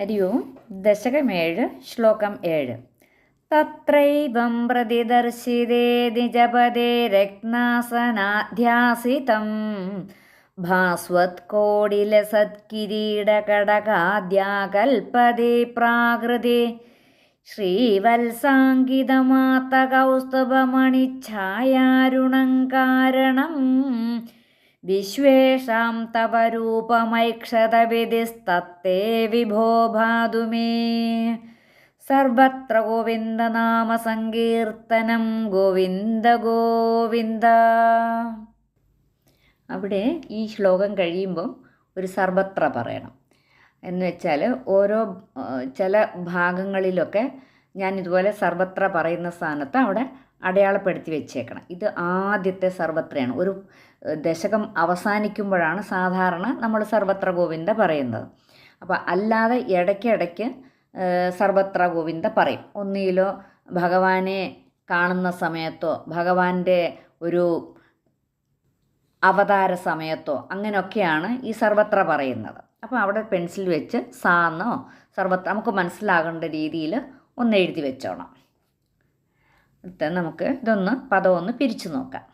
ഹരി ഓം ദശകമേഴ് ശ്ലോകം ഏഴ്. തത്രൈവം പ്രതിദർശിതേ നിജപദേ രത്നാസനാധ്യാസിതം. ഭാസ്വത്കോടിലസത്കിരീടകടകാദ്യാകൽപദേ പ്രാകൃതേ. ശ്രീവത്സാങ്കിതമാത്ത കാരണം. വിശ്വേഷാം തവ രൂപമൈക്ഷതവിധിസ്തത്തേ വിഭോ സർവത്ര ഗോവിന്ദ നാമ ഗോവിന്ദനാമസങ്കീർത്തനം ഗോവിന്ദ ഗോവിന്ദ. അവിടെ ഈ ശ്ലോകം കഴിയുമ്പം ഒരു സർവത്ര പറയണം. എന്ന് വെച്ചാൽ ഓരോ ചില ഭാഗങ്ങളിലൊക്കെ ഞാൻ ഇതുപോലെ സർവത്ര പറയുന്ന സ്ഥാനത്ത് അവിടെ അടയാളപ്പെടുത്തി വെച്ചേക്കണം. ഇത് ആദ്യത്തെ സർവത്രയാണ്. ഒരു ദശകം അവസാനിക്കുമ്പോഴാണ് സാധാരണ നമ്മൾ സർവത്ര ഗോവിന്ദ പറയുന്നത്. അപ്പോൾ അല്ലാതെ ഇടയ്ക്കിടയ്ക്ക് സർവത്ര ഗോവിന്ദ പറയും. ഒന്നിലോ ഭഗവാനെ കാണുന്ന സമയത്തോ ഭഗവാന്റെ ഒരു അവതാര സമയത്തോ അങ്ങനെയൊക്കെയാണ് ഈ സർവത്ര പറയുന്നത്. അപ്പോൾ അവിടെ പെൻസിൽ വെച്ച് സാന്നോ സർവത്ര നമുക്ക് മനസ്സിലാകേണ്ട രീതിയിൽ ഒന്ന് എഴുതി വെച്ചോണം. നമുക്ക് ഇതൊന്ന് പദം ഒന്ന് പിരിച്ചു നോക്കാം.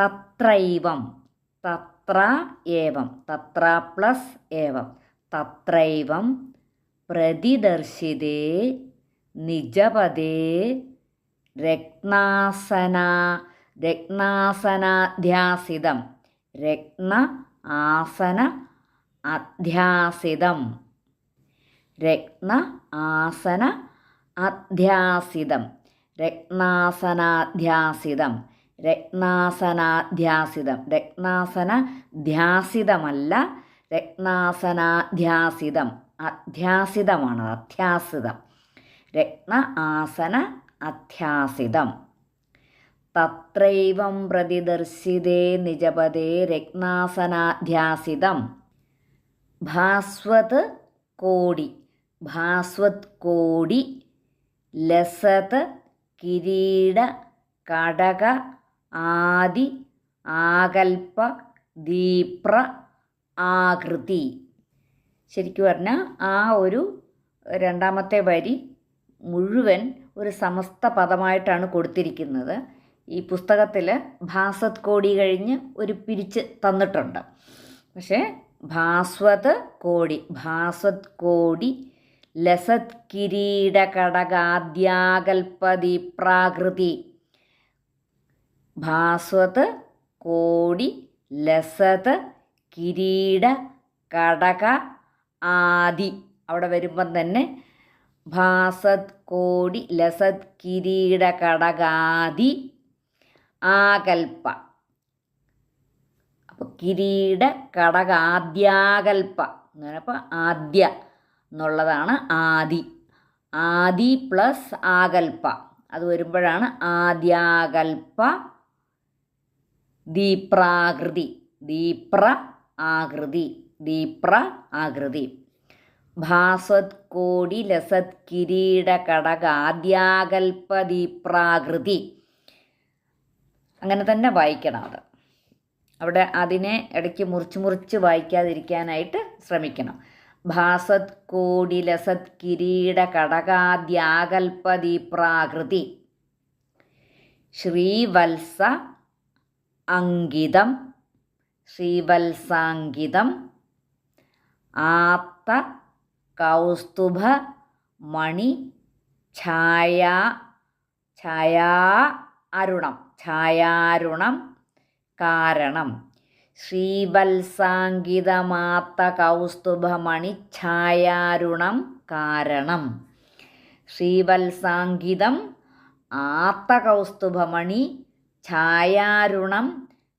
തത്രൈവം. തത്ര ഏവം. തത്ര പ്ലസ് ഏവം. തത്രൈവം പ്രതിദർശിതേ നിജപദേ രത്നാസന രത്നാസനാധ്യാസിതം. രത്ന ആസന അധ്യാസിതം. രത്ന ആസന അധ്യാസിതം. രത്നാസനാധ്യാസിതം. രത്നാസനാധ്യാസിതം. രത്നാസന ധ്യാസിതമല്ല രത്നാസനാധ്യാസിതം. അധ്യാസിതമാണ് അധ്യാസിതം. രത്ന ആസന അധ്യാസിതം. തത്രൈവം പ്രതിദർശിതേ നിജപദേ രത്നാസനാധ്യാസിതം. ഭാസ്വത് കോടി ഭാസ്വത് കോടി ലസത് കിരീട കടക ആദി ആകൽപ ദീപ്ര ആകൃതി. ശരിക്കും പറഞ്ഞാൽ ആ ഒരു രണ്ടാമത്തെ വരി മുഴുവൻ ഒരു സമസ്ത പദമായിട്ടാണ് കൊടുത്തിരിക്കുന്നത്. ഈ പുസ്തകത്തിൽ ഭാസത് കോടി കഴിഞ്ഞ് ഒരു പിരിച്ച് തന്നിട്ടുണ്ട്. പക്ഷേ ഭാസ്വത് കോടി ഭാസ്വത് കോടി ലസത് കിരീടകടകാദ്യാകൽപ്പതി പ്രാകൃതി ഭാസ്വത് കോടി ലസത് കിരീട കടക ആദി. അവിടെ വരുമ്പം തന്നെ ഭാസത് കോടി ലസത് കിരീട കടകാദി ആകൽപ്പ. അപ്പോൾ കിരീട കടകാദ്യാകൽപ്പ എന്ന് പറഞ്ഞപ്പോൾ ആദ്യ എന്നുള്ളതാണ് ആദി. ആദി പ്ലസ് ആകൽപ്പ. അത് വരുമ്പോഴാണ് ആദ്യാകൽപ ദീപ്രാകൃതി. ദീപ്ര ആകൃതി ദീപ്ര ആകൃതി ഭാസ്വത് കോടി ലസത് കിരീട കടക ആദ്യാകൽപ ദീപ്രാകൃതി അങ്ങനെ തന്നെ വായിക്കണം അത്. അവിടെ അതിനെ ഇടയ്ക്ക് മുറിച്ച് മുറിച്ച് വായിക്കാതിരിക്കാനായിട്ട് ശ്രമിക്കണം. ഭാസത് കോടി ലസത് കിരീട കടകാദ്യാകൽപ ദീപ്രാകൃതി ശ്രീവത്സ അങ്കിതം ശ്രീവത്സാങ്കിതം ആത്ത കൗസ്തുഭ മണി ഛായ ഛായാ അരുണം ഛായാരുണം കാരണം. ശ്രീവത്സാങ്കിതമാത്ത കൗസ്തുഭമണി ഛായാരുണം കാരണം. ശ്രീവത്സാങ്കിതം ആത്ത കൗസ്തുഭമണി ഛായാരുണം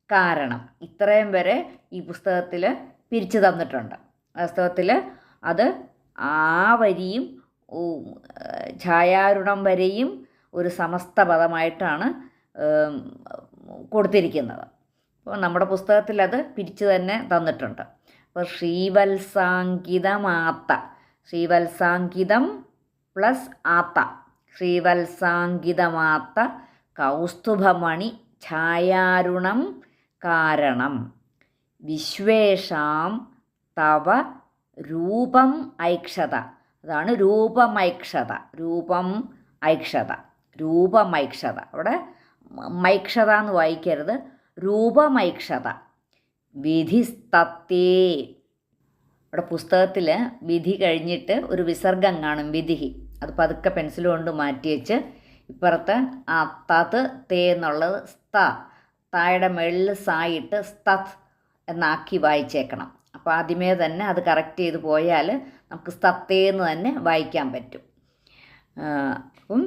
കാരണം. ഇത്രയും വരെ ഈ പുസ്തകത്തിൽ പിരിച്ചു തന്നിട്ടുണ്ട്. വാസ്തവത്തിൽ അത് ആ വരിയും ഛായാരുണം വരെയും ഒരു സമസ്ത പദമായിട്ടാണ് കൊടുത്തിരിക്കുന്നത്. അപ്പോൾ നമ്മുടെ പുസ്തകത്തിൽ അത് പിരിച്ചു തന്നെ തന്നിട്ടുണ്ട്. അപ്പോൾ ശ്രീവത്സാങ്കിതമാത്ത ശ്രീവത്സാങ്കിതം പ്ലസ് ആത്ത ശ്രീവത്സാങ്കിതമാത്ത കൗസ്തുഭമണി ഛായാരുണം കാരണം. വിശ്വേഷാം തവ രൂപം ഐക്ഷത. അതാണ് രൂപമൈക്ഷത രൂപം ഐക്ഷത. രൂപമൈക്ഷത അവിടെ മൈക്ഷത എന്ന് വായിക്കരുത്. രൂപമൈക്ഷത വിധിസ്തത്തേ. അവിടെ പുസ്തകത്തിൽ വിധി കഴിഞ്ഞിട്ട് ഒരു വിസർഗം കാണും വിധി അത് പതുക്കെ പെൻസിൽ കൊണ്ട് മാറ്റി വെച്ച് ഇപ്പുറത്ത് ആ തത് തേ എന്നുള്ളത് സ്ത. തായുടെ മെള്ളിൽ സായിട്ട് സ്തത് എന്നാക്കി വായിച്ചേക്കണം. അപ്പോൾ ആദ്യമേ തന്നെ അത് കറക്റ്റ് ചെയ്ത് പോയാൽ നമുക്ക് സ്തത്തേന്ന് തന്നെ വായിക്കാൻ പറ്റും. അപ്പം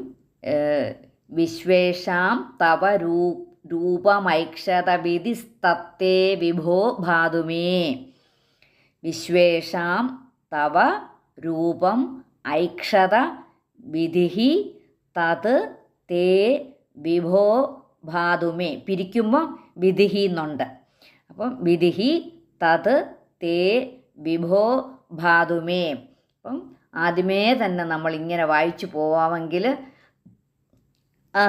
വിശ്വേഷാം തവ രൂ രൂപമൈക്ഷത വിധിസ്തത്തേ വിഭോ ഭാതുമേ. വിശ്വേഷാം തവ രൂപം ഐക്ഷത വിധി തത് തേ വിഭോ ഭാതുമേ പിരിക്കുമ്പോൾ വിധിഹി എന്നുണ്ട് അപ്പം വിധിഹി തത് തേ വിഭോ ഭാതുമേ അപ്പം ആദ്യമേ തന്നെ നമ്മൾ ഇങ്ങനെ വായിച്ചു പോവാമെങ്കിൽ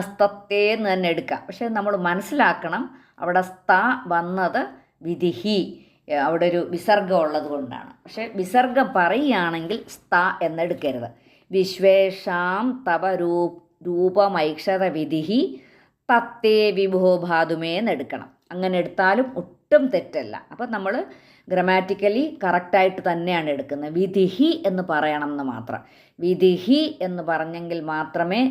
സ്തത്തേ എന്ന് തന്നെ എടുക്കാം. പക്ഷേ നമ്മൾ മനസ്സിലാക്കണം അവിടെ സ്ത വന്നത് വിധിഹി അവിടെ ഒരു വിസർഗം ഉള്ളത് കൊണ്ടാണ്. പക്ഷേ വിസർഗം പറയുകയാണെങ്കിൽ സ്ത എന്നെടുക്കരുത്. വിശ്വേഷാം തവ രൂപ രൂപമൈക്ഷത വിധിഹി തത്തേ വിഭോ ഭാതുമേ എന്നെടുക്കണം അങ്ങനെ എടുത്താലും ഒട്ടും തെറ്റല്ല. അപ്പം നമ്മൾ ഗ്രമാറ്റിക്കലി കറക്റ്റായിട്ട് തന്നെയാണ് എടുക്കുന്നത്. വിധിഹി എന്ന് പറയണം എന്ന് മാത്രം. വിധിഹി എന്ന് പറഞ്ഞെങ്കിൽ മാത്രമേ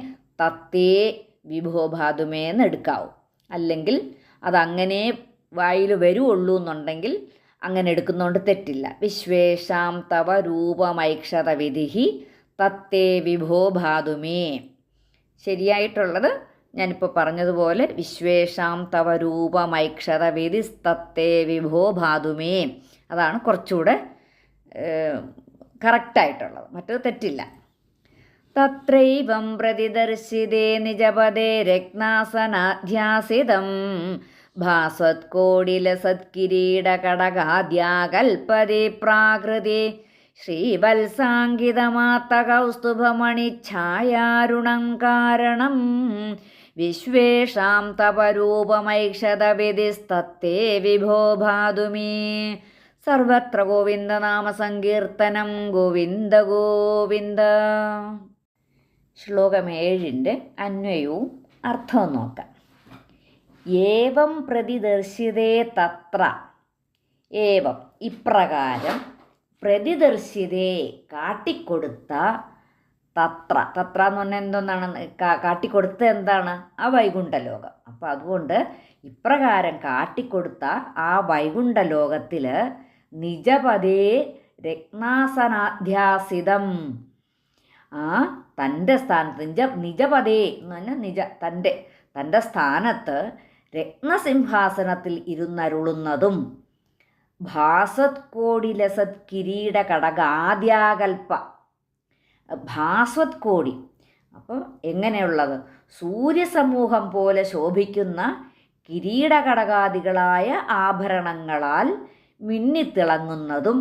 തത്തേ വിഭോ ഭാതുമേ എന്ന് എടുക്കാവൂ അല്ലെങ്കിൽ അതങ്ങനെ വായിൽ വരുള്ളൂ എന്നുണ്ടെങ്കിൽ അങ്ങനെ എടുക്കുന്നതുകൊണ്ട് തെറ്റില്ല. വിശ്വേഷാം തവ രൂപമൈക്ഷത വിധിഹി തത്തേ വിഭോ ഭാതുമേ ശരിയായിട്ടുള്ളത് ഞാനിപ്പോൾ പറഞ്ഞതുപോലെ വിശ്വേഷാം തവ രൂപമൈക്ഷത വിധിസ്തത്തേ വിഭോ ഭാതുമേ അതാണ് കുറച്ചുകൂടെ കറക്റ്റായിട്ടുള്ളത്. മറ്റത് തെറ്റില്ല. തത്രൈവം പ്രതിദർശിതേ നിജപദേ രത്നാസനാധ്യാസിതം. ഭാസ്വത്കോടിലസത്കിരീടകടകാദ്യാകൽപതി പ്രാകൃതി ശ്രീവത്സാങ്കിതമാത്തകൗസ്തുഭമണിഛായാരുണം കാരണം വിശ്വേഷാം തപരൂപമൈക്ഷതവിധിസ്തത്തേ വിഭോ ഭാതുമേ. സർവത്ര ഗോവിന്ദനാമസങ്കീർത്തനം ഗോവിന്ദ ഗോവിന്ദ. ശ്ലോകം ഏഴിന്റെ അന്വയവും അർത്ഥവും നോക്കാം. ഏവം പ്രതിദർശിതേ തത്ര. ഏവം ഇപ്രകാരം പ്രതിദർശിതേ കാട്ടിക്കൊടുത്ത തത്ര. തത്ര എന്ന് പറഞ്ഞാൽ എന്തോന്നാണ്? കാട്ടിക്കൊടുത്ത എന്താണ്? ആ വൈകുണ്ഠലോകം. അപ്പം അതുകൊണ്ട് ഇപ്രകാരം കാട്ടിക്കൊടുത്ത ആ വൈകുണ്ഠലോകത്തിൽ നിജപതേ രത്നാസനാധ്യാസിതം. ആ തന്റെ സ്ഥാനത്ത് നിജ നിജപതേ എന്ന് പറഞ്ഞാൽ നിജ തന്റെ തന്റെ സ്ഥാനത്ത് രത്നസിംഹാസനത്തിൽ ഇരുന്നരുളുന്നതും ഭാസത് കോടിലസത് കിരീട കടകാദ്യാകൽപ്പ ഭാസ്വത് കോടി അപ്പോൾ എങ്ങനെയുള്ളത്? സൂര്യസമൂഹം പോലെ ശോഭിക്കുന്ന കിരീടകടകാദികളായ ആഭരണങ്ങളാൽ മിന്നിത്തിളങ്ങുന്നതും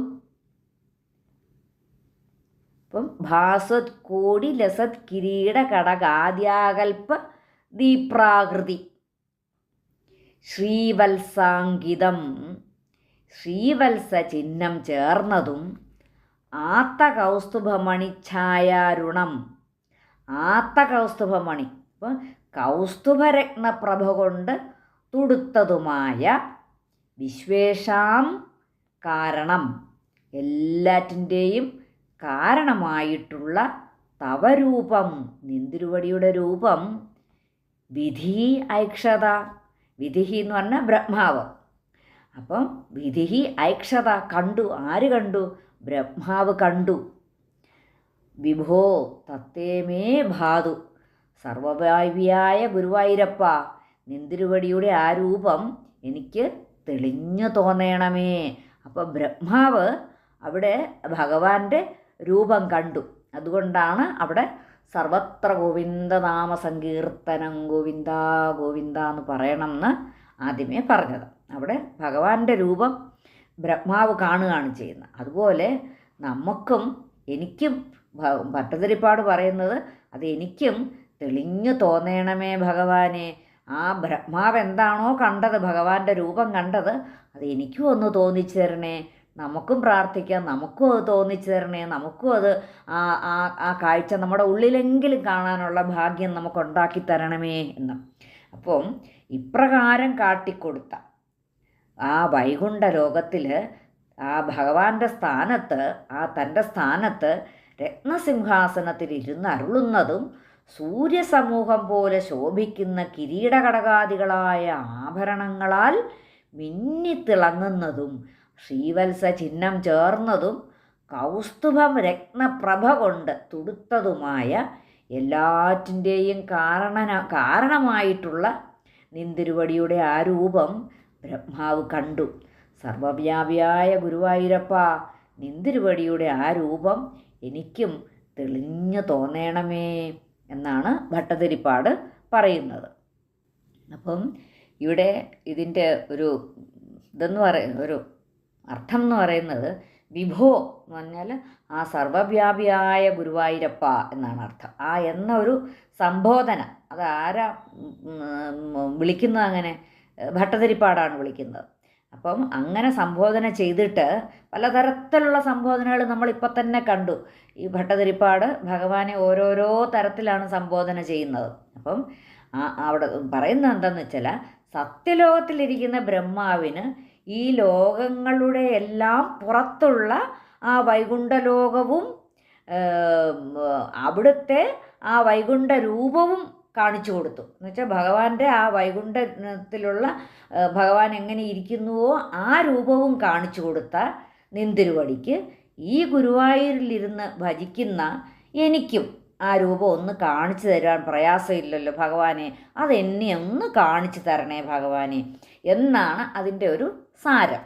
അപ്പം ഭാസ്വത് കോടി ലസത് കിരീട കടകാദ്യാകൽപ്പ ദീപ്രാകൃതി. ശ്രീവത്സാങ്കിതം ശ്രീവത്സ ചിഹ്നം ചേർന്നതും ആത്ത കൗസ്തുഭമണി ഛായാരുണം ആത്ത കൗസ്തുഭമണി അപ്പം കൗസ്തുഭരത്നപ്രഭ കൊണ്ട് തുടുത്തതുമായ വിശ്വേഷാം കാരണം എല്ലാറ്റിന്റെയും കാരണമായിട്ടുള്ള തവരൂപം നിന്തിരുവടിയുടെ രൂപം വിധി ഐക്ഷത വിധി എന്ന് പറഞ്ഞാൽ ബ്രഹ്മാവ്. അപ്പം വിധിഹി ഐക്ഷത കണ്ടു. ആര് കണ്ടു? ബ്രഹ്മാവ് കണ്ടു. വിഭോ തത്തേമേ ഭാതു. സർവവായുവിയായ ഗുരുവായൂരപ്പ നിന്തിരുവടിയുടെ ആ രൂപം എനിക്ക് തെളിഞ്ഞു തോന്നണമേ. അപ്പോൾ ബ്രഹ്മാവ് അവിടെ ഭഗവാന്റെ രൂപം കണ്ടു. അതുകൊണ്ടാണ് അവിടെ സർവത്ര ഗോവിന്ദനാമ സങ്കീർത്തനം ഗോവിന്ദ ഗോവിന്ദ എന്ന് പറയണമെന്ന് ആദ്യമേ പറഞ്ഞത്. അവിടെ ഭഗവാന്റെ രൂപം ബ്രഹ്മാവ് കാണുകയാണ് ചെയ്യുന്നത്. അതുപോലെ നമുക്കും എനിക്കും ഭട്ടതിരിപ്പാട് പറയുന്നത് അത് എനിക്കും തെളിഞ്ഞു തോന്നേണമേ ഭഗവാനെ. ആ ബ്രഹ്മാവ് എന്താണോ കണ്ടത് ഭഗവാന്റെ രൂപം കണ്ടത് അത് എനിക്കും ഒന്ന് തോന്നിച്ചു തരണേ. നമുക്കും പ്രാർത്ഥിക്കാം നമുക്കും അത് തോന്നിച്ചു തരണേ. നമുക്കും അത് ആ ആ ആ കാഴ്ച നമ്മുടെ ഉള്ളിലെങ്കിലും കാണാനുള്ള ഭാഗ്യം നമുക്ക് ഉണ്ടാക്കി തരണമേ എന്ന്. അപ്പം ഇപ്രകാരം കാട്ടിക്കൊടുത്ത ആ വൈകുണ്ഠ ലോകത്തിൽ ആ ഭഗവാന്റെ സ്ഥാനത്ത് ആ തന്റെ സ്ഥാനത്ത് രത്നസിംഹാസനത്തിൽ ഇരുന്ന് അരുളുന്നതും സൂര്യസമൂഹം പോലെ ശോഭിക്കുന്ന കിരീടകടകാദികളായ ആഭരണങ്ങളാൽ മിന്നിത്തിളങ്ങുന്നതും ശ്രീവത്സ ചിഹ്നം ചേർന്നതും കൗസ്തുഭം രത്നപ്രഭ കൊണ്ട് തുടുത്തതുമായ എല്ലാറ്റിന്റെയും കാരണന കാരണമായിട്ടുള്ള നിന്തിരുവടിയുടെ ആ രൂപം ബ്രഹ്മാവ് കണ്ടു. സർവവ്യാപിയായ ഗുരുവായൂരപ്പ നിന്തിരുവടിയുടെ ആ രൂപം എനിക്കും തെളിഞ്ഞു തോന്നണമേ എന്നാണ് ഭട്ടതിരിപ്പാട് പറയുന്നത്. അപ്പം ഇവിടെ ഇതിന്റെ ഒരു ഇതെന്ന് പറയുന്ന ഒരു അർത്ഥം എന്ന് പറയുന്നത് വിഭോ എന്ന് പറഞ്ഞാൽ ആ സർവവ്യാപിയായ ഗുരുവായൂരപ്പ എന്നാണ് അർത്ഥം. ആ എന്ന ഒരു സംബോധന അത് ആരാ വിളിക്കുന്നത് അങ്ങനെ? ഭട്ടതിരിപ്പാടാണ് വിളിക്കുന്നത്. അപ്പം അങ്ങനെ സംബോധന ചെയ്തിട്ട് പലതരത്തിലുള്ള സംബോധനകൾ നമ്മളിപ്പോൾ തന്നെ കണ്ടു. ഈ ഭട്ടതിരിപ്പാട് ഭഗവാനെ ഓരോരോ തരത്തിലാണ് സംബോധന ചെയ്യുന്നത്. അപ്പം അവിടെ പറയുന്നത് എന്താണെന്ന് വെച്ചാൽ സത്യലോകത്തിലിരിക്കുന്ന ബ്രഹ്മാവിന് ഈ ലോകങ്ങളുടെ എല്ലാം പുറത്തുള്ള ആ വൈകുണ്ഠലോകവും അവിടുത്തെ ആ വൈകുണ്ഠ രൂപവും കാണിച്ചു കൊടുത്തു. എന്ന് വെച്ചാൽ ഭഗവാന്റെ ആ വൈകുണ്ഠത്തിലുള്ള ഭഗവാൻ എങ്ങനെ ഇരിക്കുന്നുവോ ആ രൂപവും കാണിച്ചു കൊടുത്ത നിന്തിരുവടിക്ക് ഈ ഗുരുവായൂരിലിരുന്ന് ഭജിക്കുന്ന എനിക്കും ആ രൂപം ഒന്ന് കാണിച്ചു തരാൻ പ്രയാസമില്ലല്ലോ ഭഗവാനെ. അതെന്നെ ഒന്ന് കാണിച്ചു തരണേ ഭഗവാനെ. എന്നാണ് അതിന്റെ ഒരു സാരം.